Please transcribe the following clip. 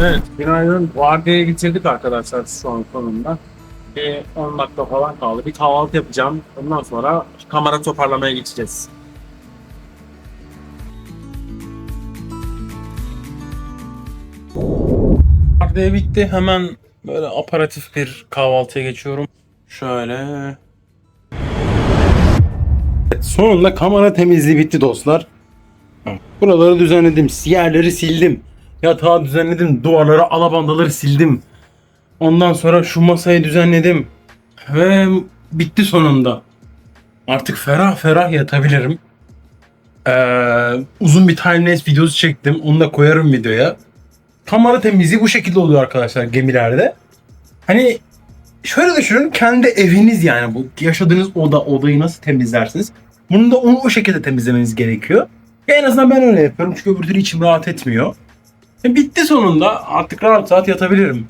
Evet, günaydın. Vardiya'ya getirdik arkadaşlar şu an sonunda. Bir 10 dakika falan kaldı. Bir kahvaltı yapacağım. Ondan sonra kamera toparlamaya geçeceğiz. Vardiya bitti. Hemen böyle aparatif bir kahvaltıya geçiyorum. Şöyle. Evet, sonunda kamera temizliği bitti dostlar. Buraları düzenledim. Yerleri sildim. Yatağı düzenledim. Duvarları, alabandaları sildim. Ondan sonra şu masayı düzenledim. Ve bitti sonunda. Artık ferah ferah yatabilirim. Ee, uzun bir timelapse videosu çektim. Onu da koyarım videoya. Kamera temizliği bu şekilde oluyor arkadaşlar gemilerde. Hani şöyle düşünün kendi eviniz yani bu yaşadığınız oda odayı nasıl temizlersiniz? Bunu da onu o şekilde temizlemeniz gerekiyor. Ya en azından ben öyle yapıyorum çünkü öbür türlü içim rahat etmiyor. Bitti sonunda artık rahat rahat yatabilirim.